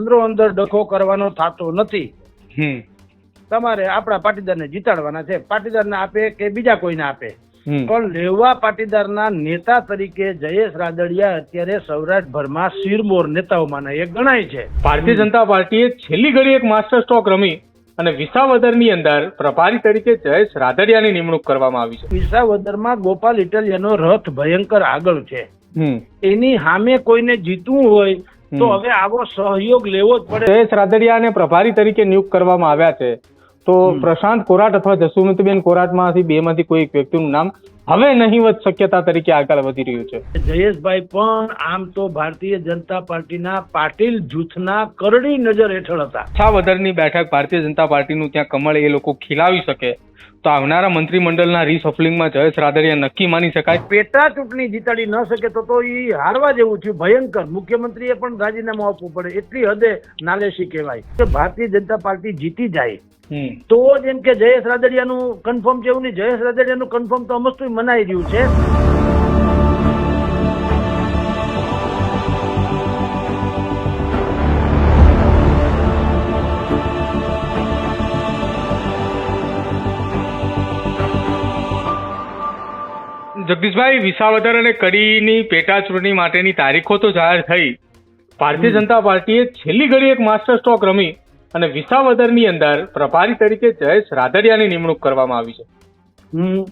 અંદરો અંદર ડખો કરવાનો થતો નથી. તમારે આપણા પાટીદારને જીતાડવાના છે. પાટીદારને આપે કે બીજા કોઈને આપે? પણ લેવા પાટીદારના નેતા તરીકે જયેશ રાદડિયા અત્યારે સૌરાષ્ટ્રભરમાં શિરમોર નેતાઓમાંના એક ગણાય છે. ભારતીય જનતા પાર્ટીએ છેલ્લી ઘડી એક માસ્ટર સ્ટ્રોક રમી અને વિસાવદરની અંદર પ્રભારી તરીકે જયેશ રાદડિયાની નિમણૂક કરવામાં આવી છે. વિસાવદરમાં ગોપાલ ઇટાલિયાનો રથ ભયંકર આગળ છે. એની સામે કોઈને જીતવું હોય તો હવે આવો સહયોગ લેવો જ પડે. જયેશ રાદડિયાને પ્રભારી તરીકે નિયુક્ત કરવામાં આવ્યા છે. તો પ્રશાંત કોરાટ અથવા જસુમતીબેન કોરાટમાંથી બે માંથી કોઈ એક વ્યક્તિનું નામ હવે નહીવત શક્યતા તરીકે આગળ વધી રહ્યું છે. જયેશભાઈ પણ આમ તો ભારતીય જનતા પાર્ટીના પાટીલ જૂથના કરડી નજર હેઠળ હતા. છાવદરની બેઠક ભારતીય જનતા પાર્ટીનું ત્યાં કમળ એ લોકો ખીલાવી શકે. તો આવનારા મંત્રીમંડળના રિસફલિંગમાં જયેશ રાદડિયા નક્કી માની શકાય? પેટા ચૂંટણી જીતાડી ન શકે તો તો એ હારવા જેવું થયું. ભયંકર. મુખ્યમંત્રીએ પણ રાજીનામું આપવું પડે. એટલી હદે નાલેશી કહેવાય કે ભારતીય જનતા પાર્ટી જીતી જાય. તો જેમ કે જયેશ રાદડિયાનું કન્ફર્મ છે એવું નહીં. જયેશ રાદડિયાનું કન્ફર્મ તો અમસ્તુય મનાઈ રહ્યું છે. જગદીશભાઈ વિસાવદર અને કડીની પેટા ચૂંટણી માટેની તારીખો તો જાહેર થઈ. ભારતીય જનતા પાર્ટીએ છેલ્લી ઘડી એક માસ્ટર સ્ટ્રોક રમી અને વિસાવદરની અંદર પ્રભારી તરીકે જયેશ રાદડિયાની નિમણૂક કરવામાં આવી છે. હમ.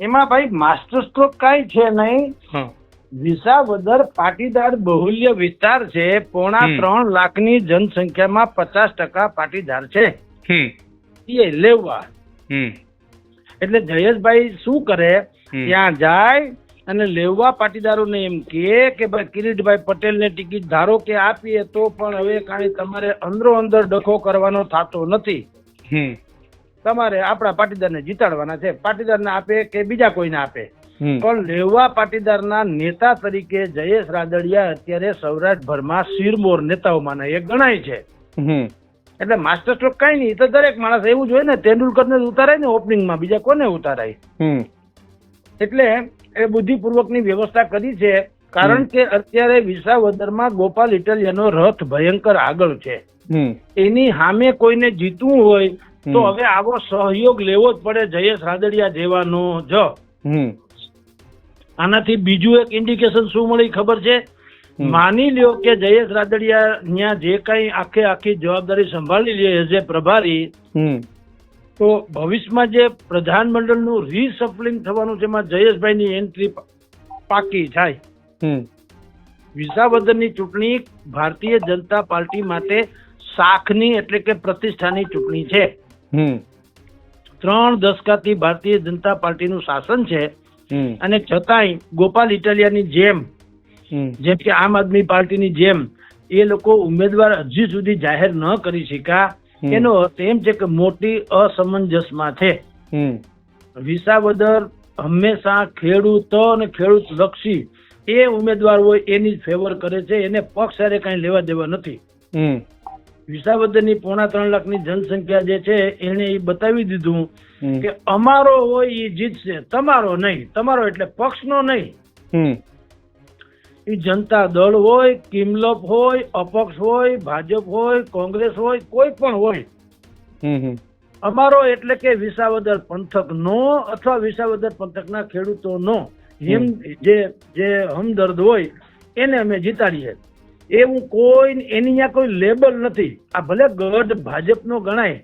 એમાં ભાઈ માસ્ટર સ્ટ્રોક કાંઈ છે નહીં. વિસાવદર પાટીદાર બહુલ્ય વિસ્તાર છે. પોણા ત્રણ લાખની જનસંખ્યામાં પચાસ ટકા પાટીદાર છે. એ લેવા. હમ. એટલે જયેશભાઈ શું કરે? ત્યાં જાય અને લેવા પાટીદારોને એમ કે કે ભાઈ કિરીટભાઈ પટેલને ટિકિટ ધારો કે આપીએ તો પણ હવે કાંઈ તમારે અંદરો અંદર ડખો કરવાનો થતો નથી. તમારે આપણા પાટીદારને જીતાડવાના છે. પાટીદારને આપે કે બીજા કોઈને આપે? પણ લેવા પાટીદારના નેતા તરીકે જયેશ રાદડિયા અત્યારે સૌરાષ્ટ્રભરમાં શિરમોર નેતાઓમાંના એક ગણાય છે. એટલે માસ્ટર સ્ટ્રોક કઈ નહીં તો દરેક માણસ એવું જોઈએ ને તેંડુલકરને જ ઉતારાય ને ઓપનિંગમાં બીજા કોને ઉતારાય? એટલે એ બુદ્ધિપૂર્વકની વ્યવસ્થા કરી છે કારણ કે અત્યારે વિસાવદરમાં ગોપાલ ઇટાલિયાનો રથ ભયંકર આગળ છે. એની સામે કોઈને જીતવું હોય તો હવે આવો સહયોગ લેવો જ પડે જયેશ રાદડિયા જેવાનો જ. આનાથી બીજું એક ઇન્ડિકેશન શું મળી ખબર છે. માની લ્યો કે જયેશ રાદડિયા ત્યાં જે કઈ આખે આખી જવાબદારી સંભાળી લે એઝ એ પ્રભારી તો ભવિષ્યમાં જે પ્રધાનમંડળનું રીસફલિંગ થવાનું છે એમાં જયેશભાઈની એન્ટ્રી પાકી થાય વિસાવદરની ચૂંટણી ભારતીય જનતા પાર્ટી માટે શાખની એટલે કે પ્રતિષ્ઠાની ચૂંટણી છે. ત્રણ દશકાથી ભારતીય જનતા પાર્ટીનું શાસન છે. અને છતાંય ગોપાલ ઇટાલિયાની જેમ જેમ કે આમ આદમી પાર્ટીની જેમ એ લોકો ઉમેદવાર હજી સુધી જાહેર ન કરી શક્યા એનો અર્થ એમ છે કે મોટી અસમંજસમાં છે. વિસાવદર હંમેશા ખેડૂત અને ખેડૂત લક્ષી એ ઉમેદવાર હોય એની જ ફેવર કરે છે એને પક્ષ સાથે કઈ લેવા દેવા નથી. વિસાવદરની પોણા ત્રણ લાખની જનસંખ્યા જે છે એને એ બતાવી દીધું કે અમારો હોય એ જીતશે તમારો નહીં તમારો એટલે પક્ષનો નહીં. એ જનતા દળ હોય કિમલપ હોય અપક્ષ હોય ભાજપ હોય કોંગ્રેસ હોય કોઈ પણ હોય. અમારો એટલે કે વિસાવદર પંથક નો અથવા વિસાવદર પંથકના ખેડૂતોનો હિમ જે જે હમદર્દ હોય એને અમે જીતાડીએ. એવું કોઈ એની ત્યાં કોઈ લેબલ નથી. આ ભલે ગઢ ભાજપનો ગણાય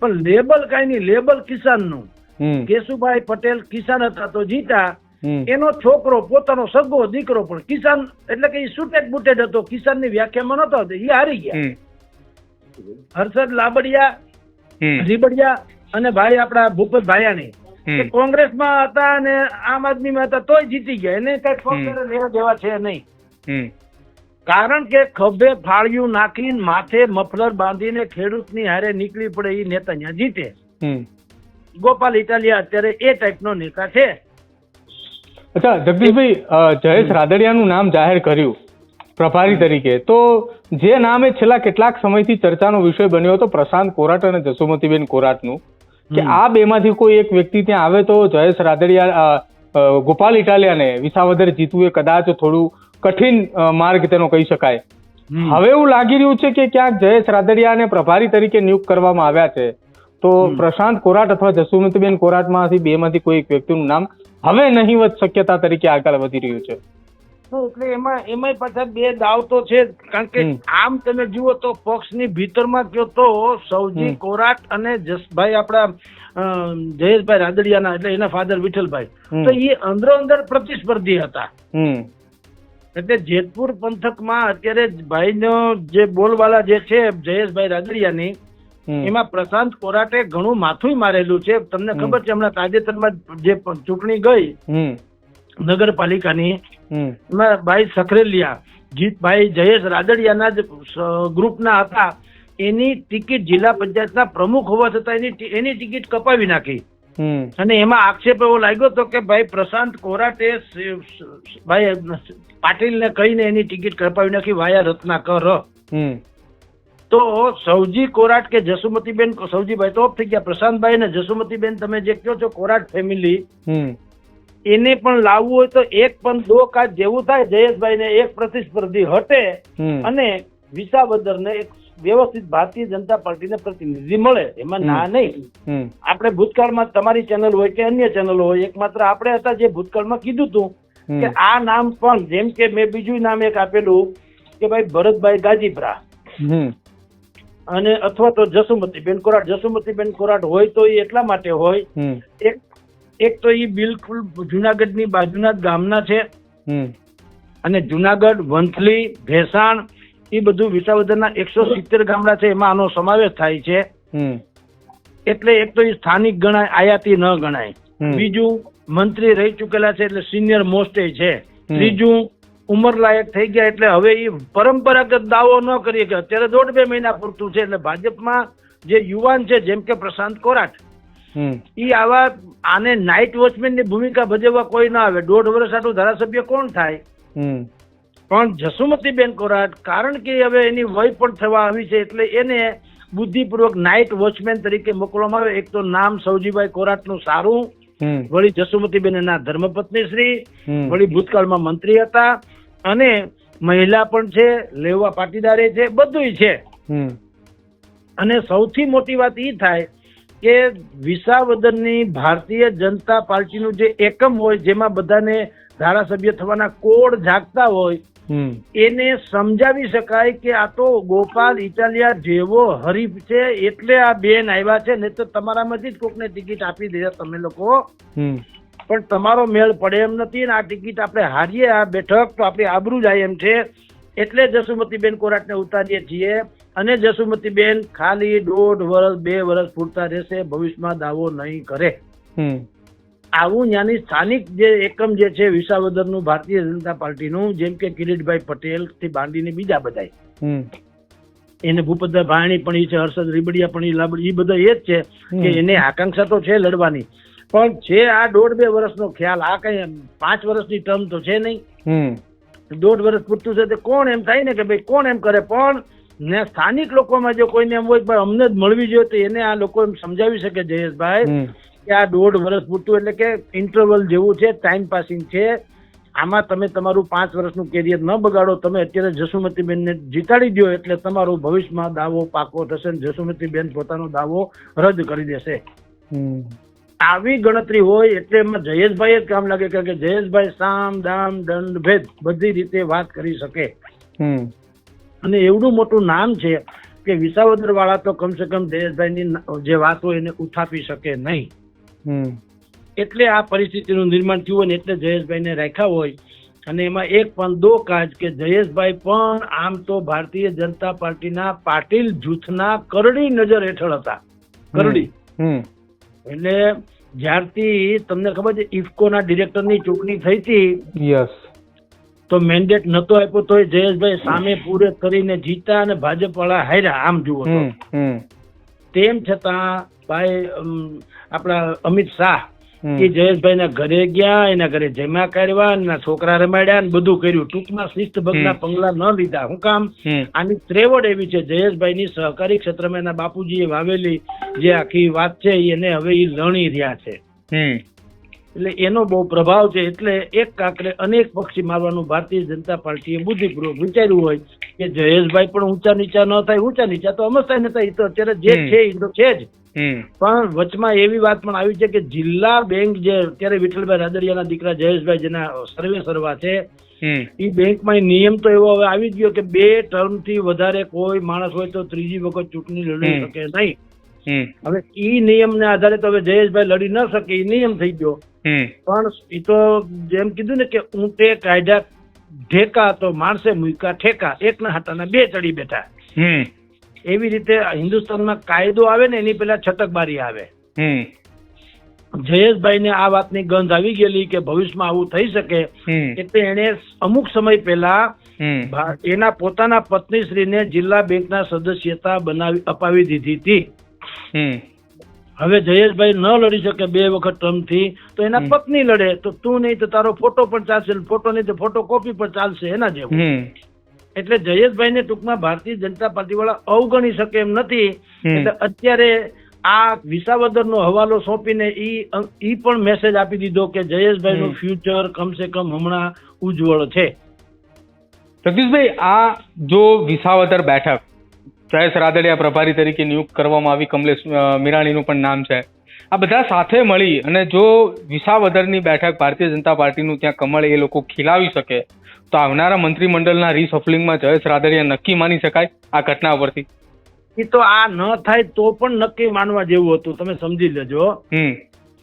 પણ લેબલ કાંઈ નહીં લેબલ કિસાનનું. નું કેશુભાઈ પટેલ કિસાન હતા તો જીતા એનો છોકરો પોતાનો સગો દીકરો પણ કિસાન એટલે કે એ સુટેડ બુટેડ હતો કિસાનની વ્યાખ્યામાં નતો એ હારી ગયા. હર્ષદ લાબડિયા રીબડિયા અને ભાઈ આપણા ભૂપત ભાયાણી. એ કોંગ્રેસમાં હતા અને આમ આદમીમાં હતા તોય જીતી ગયા. એને કઈ કોંગ્રેસ લેવા દેવા છે નહીં. કારણ કે ખભે ફાળિયું નાખીને માથે મફલર બાંધીને ખેડૂતની હારે નીકળી પડે એ નેતા ત્યાં જીતે. ગોપાલ ઇટાલિયા અત્યારે એ ટાઈપનો નેતા છે. અચ્છા જગદીશભાઈ જયેશ રાદડિયાનું નામ જાહેર કર્યું પ્રભારી તરીકે. તો જે નામ એ છેલ્લા કેટલાક સમયથી ચર્ચાનો વિષય બન્યો હતો પ્રશાંત કોરાટ અને જસુમતીબેન કોરાટનું કે. આ બેમાંથી કોઈ એક વ્યક્તિ ત્યાં આવે તો જયેશ રાદડિયા ગોપાલ ઇટાલિયાને વિસાવદર જીતવું એ કદાચ થોડું કઠિન માર્ગ તેનો કહી શકાય. હવે એવું લાગી રહ્યું છે કે ક્યાંક જયેશ રાદડિયાને પ્રભારી તરીકે નિયુક્ત કરવામાં આવ્યા છે. તો પ્રશાંત કોરાટ અથવા જસુમતીબેન કોરાટમાંથી બેમાંથી કોઈ એક વ્યક્તિનું નામ હવે નહીવત શક્યતા તરીકે આગળ વધી રહ્યું છે. એટલે એમાં એમાંય પાછા બે દાવ તો છે કારણ કે આમ તમે જુઓ તો પક્ષની ભીતરમાં કયો તો સૌજી કોરાટ અને જસભાઈ આપણા જયેશભાઈ રાદડિયાના એટલે એના ફાધર વિઠ્ઠલભાઈ. તો એ અંદરો અંદર પ્રતિસ્પર્ધી હતા. એટલે જેતપુર પંથકમાં અત્યારે ભાઈનો જે બોલવાલા જે છે જયેશભાઈ રાદડિયાની. એમાં પ્રશાંત કોરાટે ઘણું માથું મારેલું છે. તમને ખબર છે હમણાં તાજેતરમાં જે ચૂંટણી ગઈ નગરપાલિકાની એમાં ભાઈ સખરેલિયા જીતભાઈ જયેશ રાદડિયાના જ ગ્રુપના હતા. એની ટિકિટ જિલ્લા પંચાયતના પ્રમુખ હોવા છતાં એની એની ટિકિટ કપાવી નાખી. અને એમાં આક્ષેપ એવો લાગ્યો હતો કે ભાઈ પ્રશાંત કોરાટે ભાઈ પાટીલને કહીને એની ટિકિટ કપાવી નાખી વાયા રત્નાકર. તો સૌજી કોરાટ કે જસુમતીબેન સૌજીભાઈ તો ઓફ થઈ ગયા. પ્રશાંતભાઈ ને જસુમતીબેન તમે જે કહો છો કોરાટ ફેમિલી એને પણ લાવવું હોય તો એક પણ દો કાચ જેવું થાય. જયેશભાઈ ને એક પ્રતિસ્પર્ધી હટે અને અને વિસાવદરને એક વ્યવસ્થિત ભારતીય જનતા પાર્ટીને પ્રતિનિધિ મળે. એમાં ના નહીં. આપણે ભૂતકાળમાં તમારી ચેનલ હોય કે અન્ય ચેનલ હોય એકમાત્ર આપણે હતા જે ભૂતકાળમાં કીધું હતું કે આ નામ પણ જેમ કે મેં બીજું નામ એક આપેલું કે ભાઈ ભરતભાઈ ગાજીપરા. અને અથવા તો જસુમતીબેન કોરાટ જસુમતીબેન કોરાટ હોય તો એ એટલા માટે હોય. એક એક તો એ બિલકુલ જુનાગઢની બાજુના જ ગામના છે. અને જુનાગઢ વંથલી ભેસાણ એ બધું વિસાવદરના એકસો સિત્તેર ગામડા છે એમાં આનો સમાવેશ થાય છે. એટલે એક તો એ સ્થાનિક ગણાય આયાતી ન ગણાય. બીજું મંત્રી રહી ચૂકેલા છે એટલે સિનિયર મોસ્ટે છે. ત્રીજું ઉંમર લાયક થઈ ગયા એટલે હવે એ પરંપરાગત દાવો ન કરીએ કે અત્યારે દોઢ બે મહિના પૂરતું છે એટલે ભાજપમાં જે યુવાન છે જેમ કે પ્રશાંત કોરાટ ઈ આવા આને નાઇટ વોચમેનની ભૂમિકા ભજવવા કોઈ ના આવે. દોઢ વર્ષ આટલું ધારાસભ્ય કોણ થાય? હમ. પણ જસુમતીબેન કોરાટ કારણ કે હવે એની વય પણ થવા આવી છે એટલે એને બુદ્ધિપૂર્વક નાઇટ વોચમેન તરીકે મોકલવામાં આવે. એક તો નામ સૌજીભાઈ કોરાટનું સારું વળી જસુમતીબેન એના ધર્મપત્ની શ્રી વળી ભૂતકાળમાં મંત્રી હતા અને મહિલા પણ છે લેવા પાટીદારે છે બધુંય છે. હમ. અને સૌથી મોટી વાત એ થાય કે વિસાવદરની ભારતીય જનતા પાર્ટીનું જે એકમ હોય જેમાં બધાને ધારાસભ્ય થવાના કોડ જાગતા હોય એને સમજાવી શકાય કે આ તો ગોપાલ ઇટાલિયા જેવો હરીફ છે એટલે આ બેન આવ્યા છે ને તો તમારામાંથી જ કોકને ટિકિટ આપી દે તમે લોકો. પણ તમારો મેળ પડે એમ નથી ને આ ટિકિટ આપણે હારીએ આ બેઠક તો આપણી આબરૂ જાય એમ છે. એટલે જસુમતીબેન કોરાટને ઉતારીએ છીએ અને જસુમતીબેન ખાલી દોઢ વર્ષ બે વર્ષ પૂરતા રહેશે ભવિષ્યમાં દાવો નહીં કરે. હમ. આવું ત્યાંની સ્થાનિક જે એકમ જે છે વિસાવદરનું ભારતીય જનતા પાર્ટીનું જેમ કે કિરીટભાઈ પટેલથી માંડીને બીજા બધા એને ભૂપત ભાણી પણ એ છે હર્ષદ રીબડિયા પણ એ લાબડી એ બધા એ જ છે કે એને આકાંક્ષા તો છે લડવાની. પણ છે આ દોઢ બે વર્ષનો ખ્યાલ આ કઈ પાંચ વર્ષની ટર્મ તો છે નહીં. દોઢ વર્ષ પૂરતું છે તો કોણ એમ થાય ને કે ભાઈ કોણ એમ કરે? પણ ને સ્થાનિક લોકોમાં જો કોઈને એમ હોય કે ભાઈ અમને જ મળવી જોઈએ તો એને આ લોકો એમ સમજાવી શકે જયેશભાઈ. કે આ દોઢ વર્ષ પૂરતું એટલે કે ઇન્ટરવલ જેવું છે ટાઈમ પાસિંગ છે. આમાં તમે તમારું પાંચ વર્ષનું કેરિયર ન બગાડો તમે અત્યારે જસુમતીબેનને જીતાડી દો એટલે તમારું ભવિષ્યમાં દાવો પાકો થશે જસુમતીબેન પોતાનો દાવો રદ કરી દેશે. આવી ગણતરી હોય એટલે એમાં જયેશભાઈ જ કામ લાગે કારણ કે જયેશભાઈ સામ દામ દંડ ભેદ બધી રીતે વાત કરી શકે. હમ. અને એવડું મોટું નામ છે કે વિસાવદર વાળા તો કમસે કમ જયેશભાઈની ન- જે વાત હોય એને ઉઠાપી શકે નહીં. એટલે આ પરિસ્થિતિનું નિર્માણ થયું હોય ને એટલે જયેશભાઈને રાખ્યા હોય. અને એમાં એક પણ દો કાજ કે જયેશભાઈ પણ આમ તો ભારતીય જનતા પાર્ટીના પાટીલ જૂથના કરડી નજર હેઠળ હતા. કરડી. એટલે જ્યારથી તમને ખબર છે ઇફકોના ડિરેક્ટરની ચૂંટણી થઈ હતી યસ. તો મેન્ડેટ નતો આપ્યો તો જયેશભાઈ સામે પૂરે કરીને જીતા અને ભાજપ વાળા હાર્યા આમ જુઓ તેમ છતાં ભાઈ આપણા અમિત શાહ. એ જયેશભાઈ ઘરે ગયા એના ઘરે જમા કરવા એના છોકરા રમાડ્યા ને બધું કર્યું. ટૂંકમાં શિસ્ત ભગના પગલા ન લીધા. હું કામ? આની ત્રેવડ એવી છે જયેશભાઈની સહકારી ક્ષેત્રમાં એના બાપુજીએ વાવેલી જે આખી વાત છે એને હવે એ લણી રહ્યા છે. એટલે એનો બહુ પ્રભાવ છે એટલે એક કાંકરે અનેક પક્ષી મારવાનું ભારતીય જનતા પાર્ટીએ બુદ્ધિપૂર્વક વિચાર્યું હોય કે જયેશભાઈ પણ ઊંચા નીચા ન થાય ઊંચા નીચા તો અમસ્તા ને એ તો અત્યારે જે છે એ તો છે જ. પણ વચમાં એવી વાત પણ આવી છે કે જિલ્લા બેંક જે અત્યારે વિઠ્ઠલભાઈ રાદડિયાના દીકરા જયેશભાઈ જેના સર્વે સર્વા છે એ બેંકમાં નિયમ તો એવો હવે આવી ગયો કે બે ટર્મથી વધારે કોઈ માણસ હોય તો ત્રીજી વખત ચૂંટણી લડી શકે નહીં. હવે ઈ નિયમને આધારે તો હવે જયેશભાઈ લડી ન શકે એ નિયમ થઈ ગયો. પણ એ તો જેમ કીધું ને કે ઊંટે કાયદા ઢેકા તો માણસે મૂકા ઠેકા એકના હાટાના બે ચડી બેઠા. એવી રીતે હિન્દુસ્તાનમાં કાયદો આવે ને એની પેલા છટકબારી આવે. જયેશભાઈને આ વાતની ગંધ આવી ગયેલી કે ભવિષ્યમાં આવું થઈ શકે એટલે એણે અમુક સમય પહેલા એના પોતાના પત્નીશ્રીને જિલ્લા બેંકના સદસ્યતા બનાવી અપાવી દીધી હતી. હવે જયેશભાઈ ન લડી શકે બે વખત ટર્મથી તો એના પત્ની લડે. તો તું નહીં તો તારો ફોટો પણ ચાલશે ફોટો નહીં તો ફોટો કોપી પણ ચાલશે એના જેવું. એટલે જયેશભાઈને ટૂંકમાં ભારતીય જનતા પાર્ટી વાળા અવગણી શકે એમ નથી. એટલે અત્યારે આ વિસાવદરનો હવાલો સોંપીને ઈ ઈ પણ મેસેજ આપી દીધો કે જયેશભાઈનું નું ફ્યુચર કમસે કમ હમણાં ઉજ્જવળ છે. જગદીશભાઈ આ જો વિસાવદર બેઠક જયેશ રાદડિયા પ્રભારી તરીકે નિયુક્ત કરવામાં આવી કમલેશ મીરાણીનું પણ નામ છે. આ બધા સાથે મળી અને જો વિસાવદરની બેઠક ભારતીય જનતા પાર્ટીનું ત્યાં કમળ એ લોકો ખીલાવી શકે તો આવનારા મંત્રીમંડળના રીસફલિંગમાં જયેશ રાદડિયા નક્કી માની શકાય આ ઘટના પરથી એ તો આ ન થાય તો પણ નક્કી માનવા જેવું હતું તમે સમજી લેજો.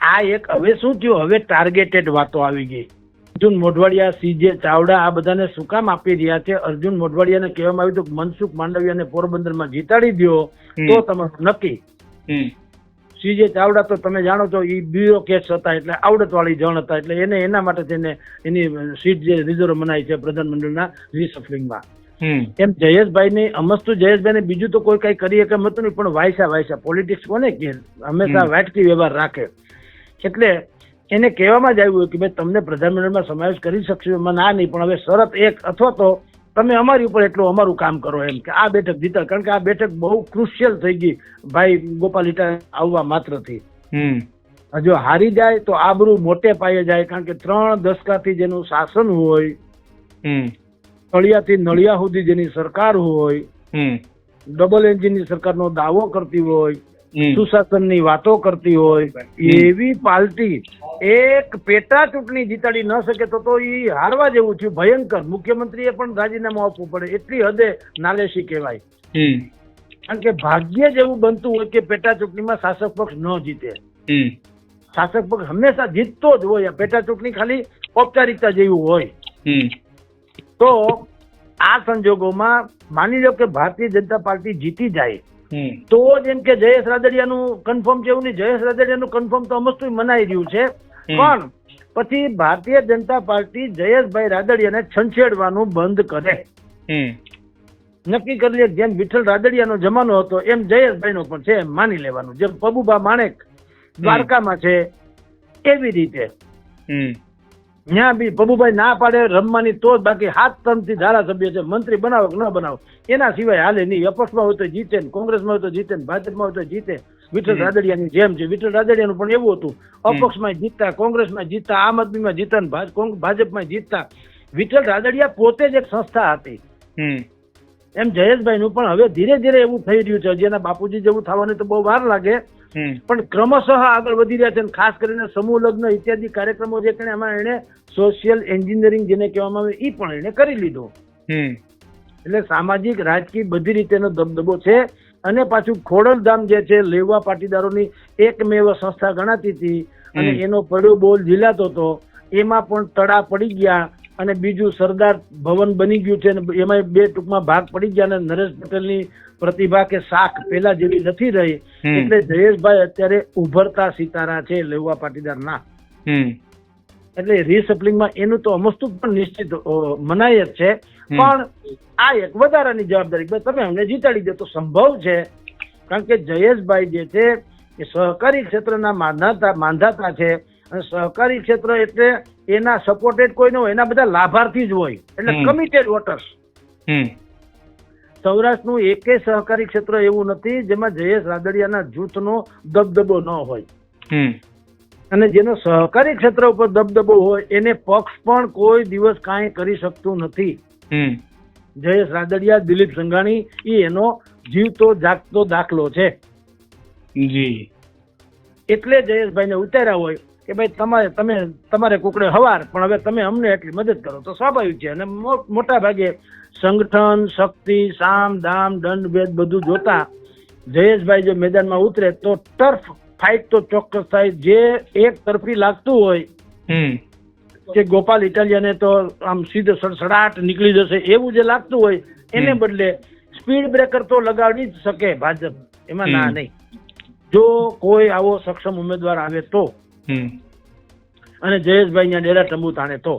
આ એક હવે શું થયું? હવે ટાર્ગેટેડ વાતો આવી ગઈ. અર્જુન મોઢવાડિયા સીજે ચાવડા આ બધાને શું કામ આપી રહ્યા છે? અર્જુન મોઢવાડિયાને કહેવામાં આવ્યું હતું મનસુખ માંડવિયાને પોરબંદરમાં જીતાડી દો તો તમારું નક્કી. સીજે ચાવડા તો તમે જાણો છો એ બ્યુરોકેટ્સ હતા એટલે આવડતવાળી જણ હતા એટલે એને એના માટે થઈને એની સીટ જે રિઝર્વ મનાઈ છે પ્રધાનમંડળના રિસફલિંગમાં. એમ જયેશભાઈને અમસ્તુ જયેશભાઈને બીજું તો કોઈ કઈ કરી શકે મતું નહીં પણ વાયસા વાયસા. પોલિટિક્સ કોને કે? હંમેશા હમ. વાટકી વ્યવહાર રાખે. એટલે એને કહેવામાં જ આવ્યું કે ભાઈ તમને પ્રધાનમંડળમાં સમાવેશ કરી શકશો. એમાં ના નહીં પણ હવે શરત એક અથવા તો તમે અમારી ઉપર એટલું અમારું કામ કરો એમ કે આ બેઠક જીતા કારણ કે આ બેઠક બહુ ક્રુશિયલ થઈ ગઈ ભાઈ ગોપાલ ઇટા આવવા માત્રથી. જો હારી જાય તો આબરૂ મોટે પાયે જાય કારણ કે ત્રણ દશકાથી જેનું શાસન હોય તળિયાથી નળિયા સુધી જેની સરકાર હોય હમ. ડબલ એન્જિનની સરકારનો દાવો કરતી હોય સુશાસનની વાતો કરતી હોય એવી પાર્ટી એક પેટા ચૂંટણી જીતાડી ન શકે તો તો એ હારવા જેવું થયું ભયંકર. મુખ્યમંત્રીએ પણ રાજીનામું આપવું પડે. એટલી હદે નાલેશી કહેવાય. કારણ કે ભાગ્ય જેવું બનતું હોય કે પેટા ચૂંટણીમાં શાસક પક્ષ ન જીતે. શાસક પક્ષ હંમેશા જીતતો જ હોય પેટા ચૂંટણી ખાલી ઔપચારિકતા જેવું હોય. તો આ સંજોગોમાં માની લો કે ભારતીય જનતા પાર્ટી જીતી જાય. તો જેમ કે જયેશ રાદડિયાનું કન્ફર્મ છે એવું નહીં. જયેશ રાદડિયાનું કન્ફર્મ તો અમસ્તુ મનાઈ રહ્યું છે. પણ પછી ભારતીય જનતા પાર્ટી જયેશભાઈ રાદડિયાને છંછેડવાનું બંધ કરે. નક્કી કરી લે જેમ વિઠ્ઠલ રાદડિયાનો જમાનો હતો એમ જયેશભાઈનો પણ છે એમ માની લેવાનું. જેમ પબુભા માણેક દ્વારકામાં છે એવી રીતે. ત્યાં બી પ્રભુભાઈ ના પાડે રમવાની તો જ બાકી હાથ તરફથી ધારાસભ્ય છે. મંત્રી બનાવો કે ન બનાવો? એના સિવાય હાલે નહીં. અપક્ષમાં હોય તો જીતે ને કોંગ્રેસમાં હોય તો જીતે ને ભાજપમાં હોય તો જીતે. વિઠ્ઠલ. રાદડિયાની જેમ છે. વિઠ્ઠલ રાદડિયાનું પણ એવું હતું. અપક્ષમાં જીતતા કોંગ્રેસમાં જીતતા આમ આદમીમાં જીતતા ભાજપમાં જીતતા. વિઠ્ઠલ રાદડિયા પોતે જ એક સંસ્થા હતી. એમ એમ જયેશભાઈનું પણ હવે ધીરે ધીરે એવું થઈ રહ્યું છે. હજી એના બાપુજી જેવું થવાની તો બહુ વાર લાગે. પણ ક્રમશઃ આગળ વધી રહ્યા છે ખાસ કરીને સમૂહ લગ્ન ઇત્યાદિ કાર્યક્રમો જે કરીને એમાં એને સોશિયલ એન્જિનિયરિંગ જેને કહેવામાં આવે એ પણ એને કરી લીધો. એટલે સામાજિક રાજકીય બધી રીતેનો દબદબો છે. અને પાછું ખોડલધામ જે છે લેવા પાટીદારોની એકમેવ સંસ્થા ગણાતી હતી. અને એનો પડ્યો બોલ ઝીલાતો હતો. એમાં પણ તડા પડી ગયા અને બીજું સરદાર ભવન બની ગયું છે અને એમાં બે ટૂંકમાં ભાગ પડી ગયા અને નરેશ પટેલની પ્રતિભા કે શાખ પેલા જેવી નથી રહી. એટલે જયેશભાઈ અત્યારે ઉભરતા સિતારા છે લેવા પાટીદાર ના એટલે રીસપ્લિંગમાં એનું તો અમસ્તુ પણ નિશ્ચિત મનાય જ છે. પણ આ એક વધારાની જવાબદારી તમે અમને જીતાડી દો તો સંભવ છે. કારણ કે જયેશભાઈ જે છે એ સહકારી ક્ષેત્રના માંધાતા માંધાતા છે. અને સહકારી ક્ષેત્ર એટલે એના સપોર્ટેડ કોઈ ન હોય એના બધા લાભાર્થી જ હોય. એટલે કમિટેડ વોટર્સ સૌરાષ્ટ્રનું એકેય સહકારી ક્ષેત્ર એવું નથી જેમાં જયેશ રાદડિયાના જૂથનો દબદબો ન હોય. હમ. અને જેનો સહકારી ક્ષેત્ર ઉપર દબદબો હોય એને પક્ષ પણ કોઈ દિવસ કાંઈ કરી શકતું નથી. જયેશ રાદડિયા દિલીપ સંઘાણી એ એનો જીવતો જાગતો દાખલો છે. જી. એટલે જયેશભાઈને ઉતાર્યા હોય કે ભાઈ તમારે તમે તમારે કુકડે હવાર પણ હવે તમે અમને એટલી મદદ કરો તો સ્વાભાવિક છે. અને મોટા ભાગે સંગઠન શક્તિ સામ દામ દંડ ભેદ બધું જોતા જયેશભાઈ જો મેદાનમાં ઉતરે તો ટર્ફ ફાઇટ તો ચોક્કસ થાય. જે એક તરફી લાગતું હોય કે ગોપાલ ઇટાલિયાને તો આમ સીધો સડસડાટ નીકળી જશે એવું જે લાગતું હોય એને બદલે સ્પીડ બ્રેકર તો લગાડી જ શકે ભાજપ. એમાં ના. નહીં. જો કોઈ આવો સક્ષમ ઉમેદવાર આવે તો અને જયેશભાઈ ડેરા તંબુ તાણે તો.